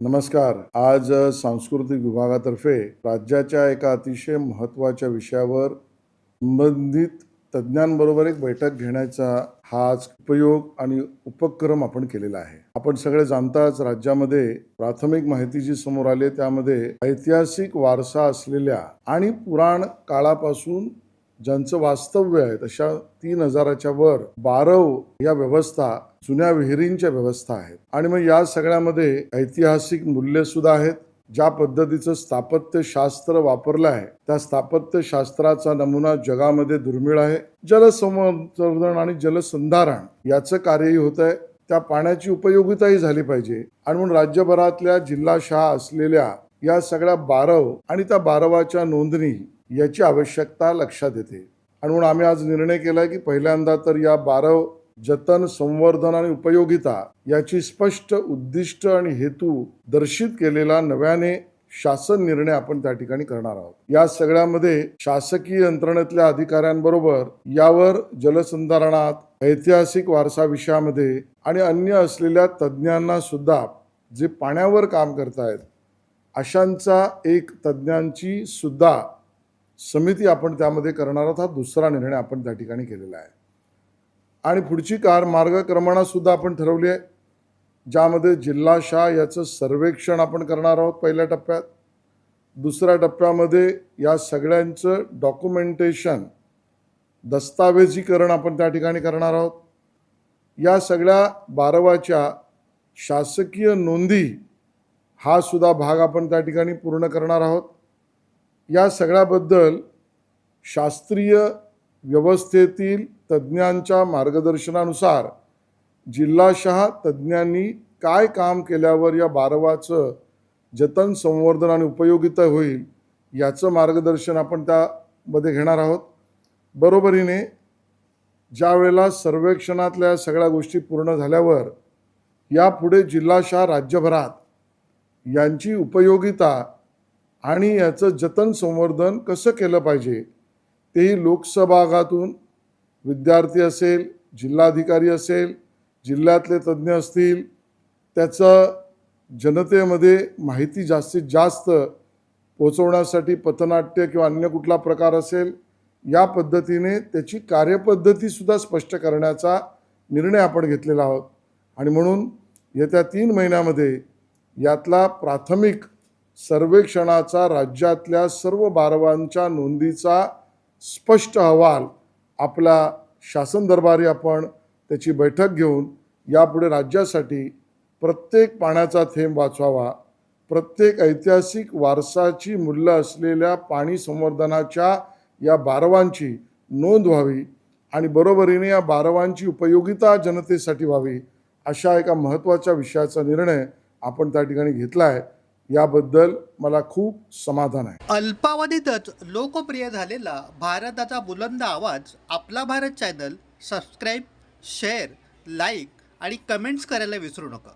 नमस्कार. आज सांस्कृतिक विभागातर्फे राज्याच्या एका अतिशय महत्त्वाच्या विषयावर संबंधित तज्ज्ञांबरोबर एक बैठक घेण्याचा हा आज उपयोग आणि उपक्रम आपण केलेला आहे. आपण सगळे जाणताच राज्यामध्ये प्राथमिक माहिती जी समोर आली त्यामध्ये ऐतिहासिक वारसा असलेल्या आणि पुराण काळापासून ज्यांचं वास्तव्य आहे तशा तीन हजाराच्या वर बारव या व्यवस्था जुन्या विहिरींच्या व्यवस्था आहेत. आणि मग या सगळ्यामध्ये ऐतिहासिक मूल्य सुद्धा आहेत. ज्या पद्धतीचं स्थापत्यशास्त्र वापरलं आहे त्या स्थापत्यशास्त्राचा नमुना जगामध्ये दुर्मिळ आहे. जलसंवर्धन आणि जलसंधारण याचं कार्यही होत आहे. त्या पाण्याची उपयोगिताही झाली पाहिजे. आणि म्हणून राज्यभरातल्या जिल्हाशहा असलेल्या या सगळ्या बारव आणि त्या बारवाच्या नोंदणी याची आवश्यकता लक्षात येते. आणि म्हणून आम्ही आज निर्णय केला की पहिल्यांदा तर या बारा जतन संवर्धन आणि उपयोगिता याची स्पष्ट उद्दिष्ट आणि हेतू दर्शित केलेला नव्याने शासन निर्णय आपण त्या ठिकाणी करणार आहोत. या सगळ्यामध्ये शासकीय यंत्रणेतल्या अधिकाऱ्यांबरोबर यावर जलसंधारणात ऐतिहासिक वारसा विषयामध्ये आणि अन्य असलेल्या तज्ज्ञांना सुद्धा जे पाण्यावर काम करतायत अशांचा एक तज्ज्ञांची सुद्धा समिती आपण त्यामध्ये करणार आहोत हा दुसरा निर्णय आपण त्या ठिकाणी केलेला आहे. आणि पुढची कार मार्गक्रमणासुद्धा आपण ठरवली आहे ज्यामध्ये जिल्हाशाह याचं सर्वेक्षण आपण करणार आहोत पहिल्या टप्प्यात. दुसऱ्या टप्प्यामध्ये या सगळ्यांचं डॉक्युमेंटेशन दस्तावेजीकरण आपण त्या ठिकाणी करणार आहोत. या सगळ्या बारवाच्या शासकीय नोंदी हा सुद्धा भाग आपण त्या ठिकाणी पूर्ण करणार आहोत. या सगळ्याबद्दल शास्त्रीय व्यवस्थेतील तज्ज्ञांच्या मार्गदर्शनानुसार जिल्हाशहा तज्ज्ञांनी काय काम केल्यावर या बारवाचं जतन संवर्धन आणि उपयोगिता होईल याचं मार्गदर्शन आपण त्यामध्ये घेणार आहोत. बरोबरीने ज्या वेळेला सर्वेक्षणातल्या सगळ्या गोष्टी पूर्ण झाल्यावर यापुढे जिल्हाशहा राज्यभरात यांची उपयोगिता आणि याचं जतन संवर्धन कसं केलं पाहिजे तेही लोकसभागातून विद्यार्थी असेल जिल्हाधिकारी असेल जिल्ह्यातले तज्ज्ञ असतील त्याचं जनतेमध्ये माहिती जास्तीत जास्त पोचवण्यासाठी पथनाट्य किंवा अन्य कुठला प्रकार असेल या पद्धतीने त्याची कार्यपद्धतीसुद्धा स्पष्ट करण्याचा निर्णय आपण घेतलेला आहोत. आणि म्हणून येत्या तीन महिन्यामध्ये यातला प्राथमिक सर्वेक्षणाचा राज्यातल्या सर्व बारवांच्या नोंदीचा स्पष्ट अहवाल आपला शासन दरबारी आपण त्याची बैठक घेऊन यापुढे राज्यासाठी प्रत्येक पाण्याचा थेंब वाचवावा. प्रत्येक ऐतिहासिक वारसाची मूल्य असलेल्या पाणी संवर्धनाच्या या बारवांची नोंद व्हावी आणि बरोबरीने या बारवांची उपयोगिता जनतेसाठी व्हावी अशा एका महत्त्वाच्या विषयाचा निर्णय आपण त्या ठिकाणी घेतला आहे. याबद्दल मला खूप समाधान आहे. अल्पावधीतच लोकप्रिय झालेला भारताचा बुलंद आवाज आपला Bharat channel subscribe share like आणि कमेंट्स करायला विसरू नका.